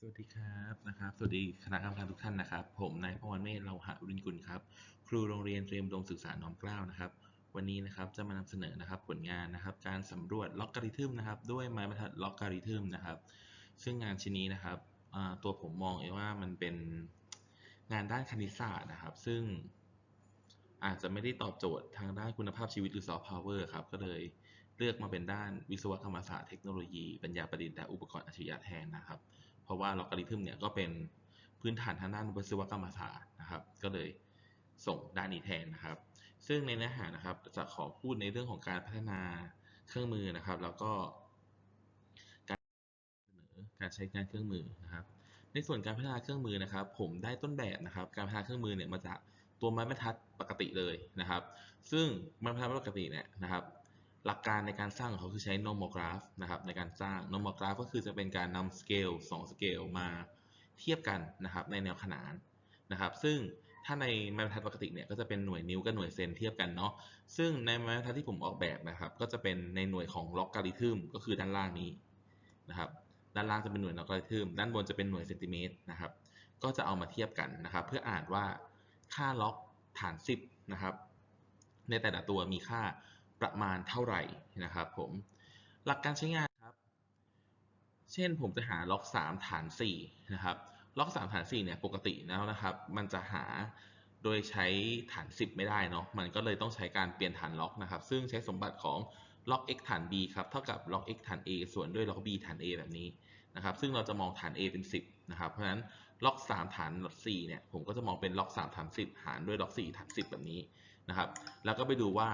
สวัสดีครับนะครับ สวัสดีคณะกรรมการทุกท่านนะครับ ผมนายพรเมธเราหะรินกุลครับ ครูโรงเรียนเตรียมดมศึกษาน้อมเกล้านะครับ วันนี้นะครับจะมานำเสนอนะครับผลงานนะครับ การสำรวจล็อกการิทึมนะครับ ด้วยไม้บรรทัดล็อกการิทึมนะครับ ซึ่งงานชิ้นนี้นะครับตัวผมมองเองว่ามันเป็นงานด้านคณิตศาสตร์นะครับ ซึ่งอาจจะไม่ได้ตอบโจทย์ทางด้านคุณภาพชีวิตหรือซอฟต์พาวเวอร์ครับ ก็เลยเลือกมาเป็นด้านวิศวกรรมศาสตร์เทคโนโลยีปัญญาประดิษฐ์และอุปกรณ์อัจฉริยะแทนนะครับ เพราะว่าลอการิทึมเนี่ยก็เป็นพื้นฐานทางด้านวิศวกรรมศาสตร์นะครับ ก็เลยส่งด้านนี้แทนนะครับ ซึ่งในเนื้อหานะครับจะขอพูดในเรื่องของการพัฒนาเครื่องมือนะครับ แล้วก็การเสนอการใช้งานเครื่องมือนะครับ ในส่วนการพัฒนาเครื่องมือนะครับ ผมได้ต้นแบบนะครับ การพัฒนาเครื่องมือเนี่ยมาจากตัวไม้บรรทัดปกติเลยนะครับ ซึ่งไม้บรรทัดปกติเนี่ยนะครับ หลักการในการสร้างของเขาคือใช้ normal graph นะครับในการสร้าง normal graph ก็คือจะเป็นการนำ scale 2 scale มาเทียบกันนะครับในแนวขนานนะครับ ซึ่งถ้าในไม้บรรทัดปกติเนี่ยก็จะเป็นหน่วยนิ้วกับหน่วยเซนเทียบกันเนาะซึ่งในไม้บรรทัดที่ผมออกแบบนะครับ ก็จะเป็นในหน่วยของล็อกการิทึมก็คือด้านล่างนี้นะครับด้านล่างจะเป็นหน่วยล็อกการิทึมด้านบนจะเป็นหน่วยเซนติเมตรนะครับ ก็จะเอามาเทียบกันนะครับ เพื่ออ่านว่าค่าล็อกฐาน 10นะครับในแต่ละตัวมีค่า ประมาณเท่าไหร่นะครับผมหลักการใช้งานครับ เช่นผมจะหาล็อก 3 ฐาน4นะครับล็อก3ฐาน4เนี่ยปกติแล้วนะครับ มันจะหาโดยใช้ฐาน 10 ไม่ได้เนาะมันก็เลยต้องใช้การเปลี่ยนฐานล็อกนะครับ ซึ่งใช้สมบัติของล็อก x ฐาน b ครับเท่ากับล็อก x ฐาน a ส่วนด้วยล็อก b ฐาน a แบบนี้นะครับ ซึ่งเราจะมองฐาน a เป็น 10 นะครับ เพราะฉะนั้นล็อก 3 ฐาน4เนี่ยผมก็จะมองเป็นล็อก 3 ฐาน 10 หารด้วยล็อก 4 ฐาน 10 แบบนี้นะครับ แล้วก็ไปดูว่า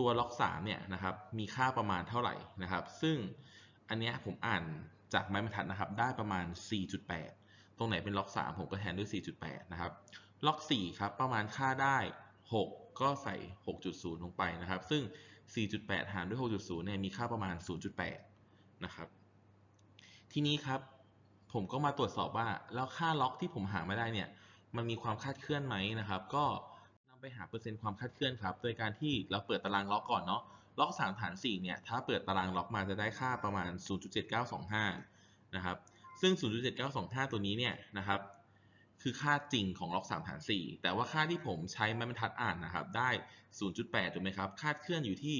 ตัวล็อก3เนี่ยนะครับมีค่าประมาณเท่าไหร่นะครับ ซึ่งอันเนี้ยผมอ่านจากไม้บรรทัดนะครับได้ประมาณ 4.8 ตรงไหนเป็นล็อก 3 ผมก็แทนด้วย 4.8 นะครับ ล็อก 4 ครับประมาณค่าได้ 6 ก็ใส่ 6.0 ลงไปนะครับ ซึ่ง 4.8 หารด้วย 6.0 เนี่ยมีค่าประมาณ 0.8 นะครับ ทีนี้ครับผมก็มาตรวจสอบว่าแล้วค่าล็อกที่ผมหามาได้เนี่ยมันมีความคาดเคลื่อนไหมนะครับ ก็ ไปหาเปอร์เซ็นต์ความคาดเคลื่อนครับ โดยการที่เราเปิดตารางล็อกก่อนเนาะ ล็อก3ฐาน4เนี่ย ถ้าเปิดตารางล็อกมาจะได้ค่าประมาณ 0.7925 นะครับ ซึ่ง 0.7925 ตัวนี้เนี่ยนะครับ คือค่าจริงของล็อก3ฐาน 4 แต่ว่าค่าที่ผมใช้ไม้บรรทัดอ่านนะครับ ได้ 0.8 ถูกไหมครับ คาดเคลื่อนอยู่ที่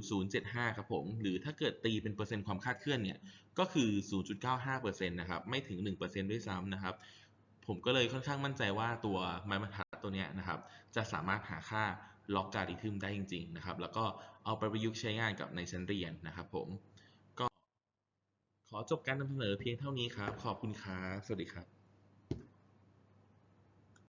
0.0075 ครับผม หรือถ้าเกิดตีเป็นเปอร์เซ็นต์ความคาดเคลื่อนเนี่ย ก็คือ 0.95%นะครับ ไม่ถึง 1%ด้วยซ้ำนะครับผมก็เลยค่อนข้างมั่นใจว่าตัวไม้บรรทัด ตัวนี้นะครับ จะสามารถหาค่าล็อกการิทึมได้จริง ๆ นะครับ แล้วก็เอาไปประยุกต์ใช้งานกับในชั้นเรียนนะครับผม ก็ขอจบการนำเสนอเพียงเท่านี้ครับ ขอบคุณครับ สวัสดีครับ